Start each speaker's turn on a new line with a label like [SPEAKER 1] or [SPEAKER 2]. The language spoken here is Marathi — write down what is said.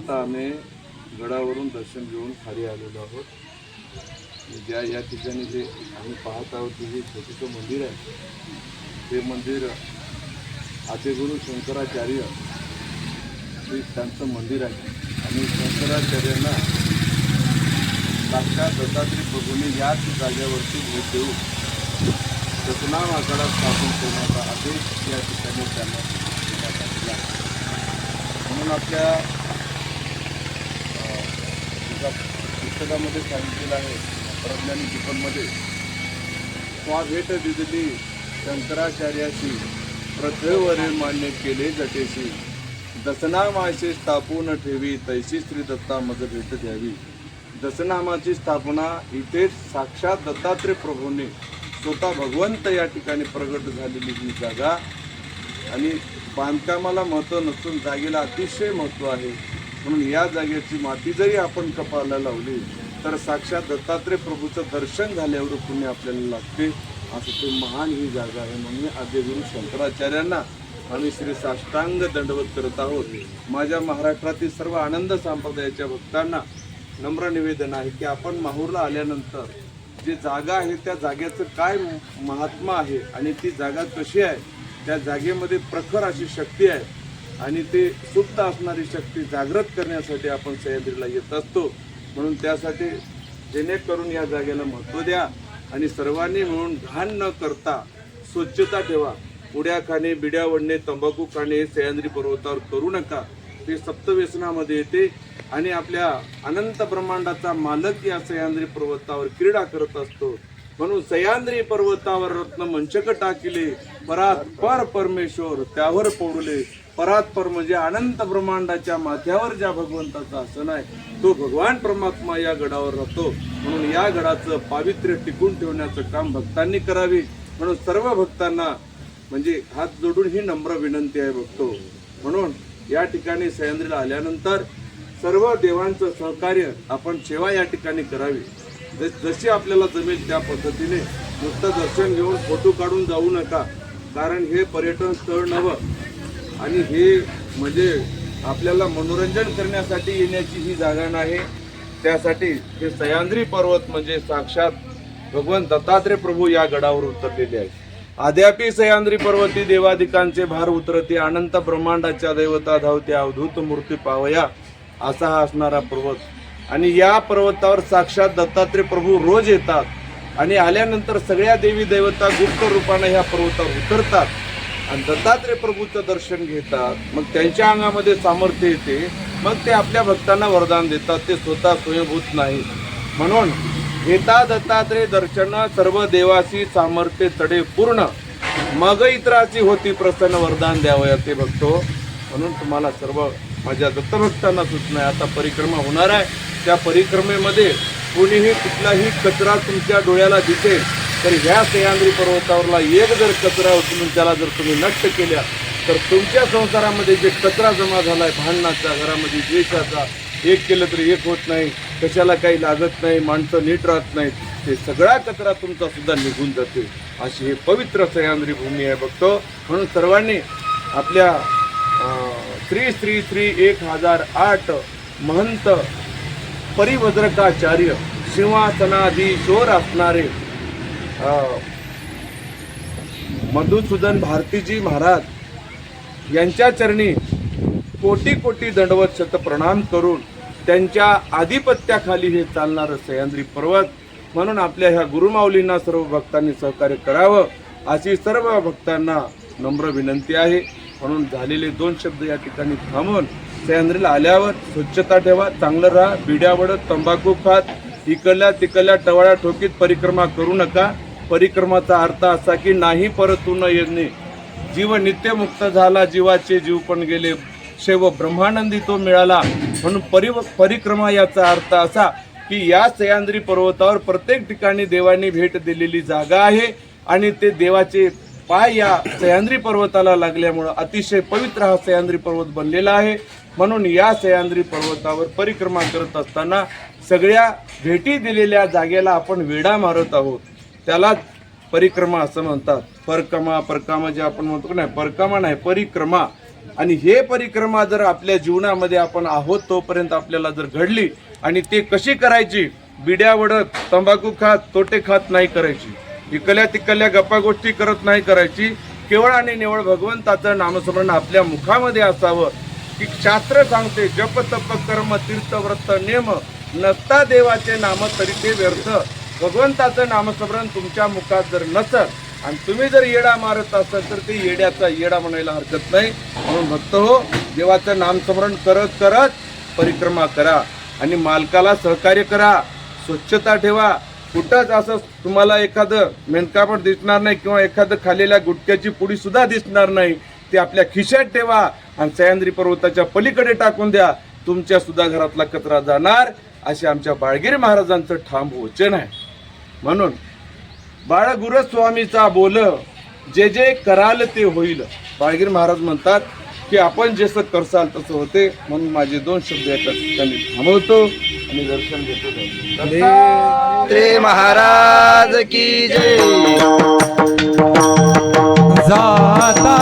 [SPEAKER 1] आता आम्ही गडावरून दर्शन घेऊन खाली आलेलो आहोत. ज्या या ठिकाणी जे आम्ही पाहत आहोत ते जे छोटंसं मंदिर आहे ते मंदिर आदिगुरु शंकराचार्य हे त्यांचं मंदिर आहे. आणि शंकराचार्यांना साक्षात दत्तात्री प्रभूंनी याच जागेवरती भेट देऊन सतनाम आकडा स्थापन करण्याचा आदेश या ठिकाणी त्यांना देण्यात आलेला आहे. म्हणून आपल्या एका पुस्तकामध्ये सांगितलेलं आहे. प्रज्ञानी जीवनमध्ये स्वा भेट दिलेली शंकराचार्याशी प्रथेवरे मान्य केले जटेशी. दसनामाशी स्थापून ठेवी तैशी श्री दत्ता मज भेट द्यावी. दसनामाची स्थापना इथेच साक्षात दत्तात्रय प्रभूने स्वतः भगवंत या ठिकाणी प्रगट झालेली ही जागा. आणि बांधकामाला महत्त्व नसून जागेला अतिशय महत्त्व आहे. म्हणून या जागेची माती जरी आपण कपाला लावली तर साक्षात दत्तात्रय प्रभूचं दर्शन झाल्यावर पुण्य आपल्याला लागते. असं ते महान ही जागा आहे म्हणून आद्यगुरु शंकराचार्यांना आम्ही श्री साष्टांग दंडवत करत आहोत. माझ्या महाराष्ट्रातील सर्व आनंद संप्रदायाच्या भक्तांना नम्र निवेदन आहे की आपण माहूरला आल्यानंतर जी जागा आहे त्या जागेचं काय महात्मा आहे आणि ती जागा कशी आहे त्या जागेमध्ये प्रखर अशी शक्ती आहे आणि ते सुप्त असणारी शक्ती जागृत करण्यासाठी आपण सह्याद्रीला येत असतो. म्हणून त्यासाठी जेणेकरून या जागेला महत्त्व द्या आणि सर्वांनी म्हणून घाण न करता स्वच्छता ठेवा. उड्या खाणे बिड्या ओढणे तंबाखू खाणे हे सह्याद्री पर्वतावर करू नका. ते सप्तव्यसनामध्ये येते आणि आपल्या अनंत ब्रह्मांडाचा मालक या सह्याद्री पर्वतावर क्रीडा करत असतो. म्हणून सह्याद्री पर्वतावर रत्न मंचक टाकिले परात पर परमेश्वर त्यावर पौडले परात्पर म्हणजे अनंत ब्रह्मांडाच्या माथ्यावर ज्या भगवंताचा आसन आहे तो भगवान परमात्मा या गडावर राहतो. म्हणून या गडाचं पावित्र्य टिकून ठेवण्याचं काम भक्तांनी करावे. म्हणून सर्व भक्तांना म्हणजे हात जोडून ही नम्र विनंती आहे बघतो म्हणून या ठिकाणी सह्याद्रीला आल्यानंतर सर्व देवांचं सहकार्य आपण सेवा या ठिकाणी करावी. ज- जशी आपल्याला जमेल त्या पद्धतीने नुसतं दर्शन घेऊन फोटो काढून जाऊ नका. कारण हे पर्यटन स्थळ नवं आणि हे म्हणजे आपल्याला मनोरंजन करण्यासाठी येण्याची ही जागा नाही. त्यासाठी हे सह्याद्री पर्वत म्हणजे साक्षात भगवान दत्तात्रय प्रभू या गडावर उतरलेले आहेत. अद्यापि सह्याद्री पर्वती देवादिकांचे भार उतरते अनंत ब्रह्मांडाच्या दैवता धावते अवधूत मूर्ती पावया असा हा असणारा पर्वत. आणि या पर्वतावर साक्षात दत्तात्रय प्रभू रोज येतात. आणि आल्यानंतर सगळ्या देवी देवता गुप्त रूपाने ह्या पर्वतावर उतरतात. आणि दत्तात्रय प्रभूचं दर्शन घेतात मग त्यांच्या अंगामध्ये सामर्थ्य येते मग ते आपल्या भक्तांना वरदान देतात ते स्वतः स्वयंभूत नाही म्हणून घेता दत्तात्रय दर्शन सर्व देवासी सामर्थ्य तडे पूर्ण मग इतराची होती प्रसन्न वरदान द्यावया ते बघतो म्हणून तुम्हाला सर्व माझ्या दत्तभक्तांना सूचना आहे आता परिक्रमा होणार आहे. त्या परिक्रमेमध्ये कोणीही कुठलाही कचरा तुमच्या डोळ्याला दिसेल तर ह्या सह्याद्री पर्वतावरला एक जर कचरा उचलून त्याला जर तुम्ही नष्ट केल्या तर तुमच्या संसारामध्ये जे कचरा जमा झाला आहे भांडणाचा घरामध्ये द्वेषाचा एक केलं तरी एक होत नाही कशाला काही लागत नाही माणसं नीट राहत नाहीत ते सगळा कचरा तुमचा सुद्धा निघून जाते अशी हे पवित्र सह्याद्री भूमी आहे बघतो म्हणून सर्वांनी आपल्या श्री श्री श्री एक हजार आठ महंत परिवज्रकाचार्य सिंहासनाधीश्वर असणारे हो. मधुसूदन भारतीजी महाराज यांच्या चरणी कोटी कोटी दंडवत शत प्रणाम करून त्यांच्या आधिपत्याखाली हे चालणारं सह्याद्री पर्वत म्हणून आपल्या ह्या गुरुमाऊलींना सर्व भक्तांनी सहकार्य करावं अशी सर्व भक्तांना नम्र विनंती आहे. म्हणून झालेले दोन शब्द या ठिकाणी थांबून सह्याद्रीला आल्यावर स्वच्छता ठेवा चांगलं राहा बिड्यावडत तंबाखू खात इकडल्या तिकडल्या टवाळ्या ठोकीत परिक्रमा करू नका. परिक्रमाचा अर्थ असा की नाही परतून न येणे. जीव नित्यमुक्त झाला जीवाचे जीव पण गेले. शेव ब्रह्मानंदी तो मिळाला. म्हणून परि परिक्रमा याचा अर्थ असा की या सह्याद्री पर्वतावर प्रत्येक ठिकाणी देवांनी भेट दिलेली जागा आहे आणि ते देवाचे पाय या सह्याद्री पर्वताला लागल्यामुळं अतिशय पवित्र हा सह्याद्री पर्वत बनलेला आहे. म्हणून या सह्याद्री पर्वतावर परिक्रमा करत असताना सगळ्या भेटी दिलेल्या जागेला आपण वेढा मारत आहोत. त्यालाच परिक्रमा असं म्हणतात. परकमा परकामा जे आपण म्हणतो नाही परकामा नाही परिक्रमा. आणि हे परिक्रमा जर आपल्या जीवनामध्ये आपण आहोत तोपर्यंत आपल्याला जर घडली आणि ते कशी करायची? बिड्या वडत तंबाखू खात तोटे खात नाही करायची. इकल्या तिकल्या गप्पा गोष्टी करत नाही करायची. केवळ आणि निवळ भगवंताचं नामस्मरण आपल्या मुखामध्ये असावं. की शास्त्र सांगते जप तप कर्म तीर्थ व्रत नेम नसता देवाचे नाम तरी ते व्यर्थ. भगवंताचं नामस्मरण तुमच्या मुखात जर नसत आणि तुम्ही जर येडा मारत असाल तर ते येड्याचा येडा म्हणायला हरकत नाही. म्हणून भक्त हो देवाचं नामस्मरण करत करत परिक्रमा करा आणि मालकाला सहकार्य करा. स्वच्छता ठेवा. कुठंच असं तुम्हाला एखादं मेनकापड दिसणार नाही किंवा एखादं खाल्लेल्या गुटक्याची पुडी सुद्धा दिसणार नाही. ते आपल्या खिशात ठेवा आणि सह्याद्री पर्वताच्या पलीकडे टाकून द्या. तुमच्या सुद्धा घरातला कचरा जाणार. असे आमच्या बाळगिरी महाराजांचं ठाम वचन आहे. म्हणून बाळगुरस्वामीचा बोल जे जे कराल ते होईल. बाळगीर महाराज म्हणतात की आपण जसं करसाल तसं होते म्हणून माझे दोन शब्द येतात त्यांनी थांबवतो आणि दर्शन घेतो.
[SPEAKER 2] ते महाराज की जय. जाता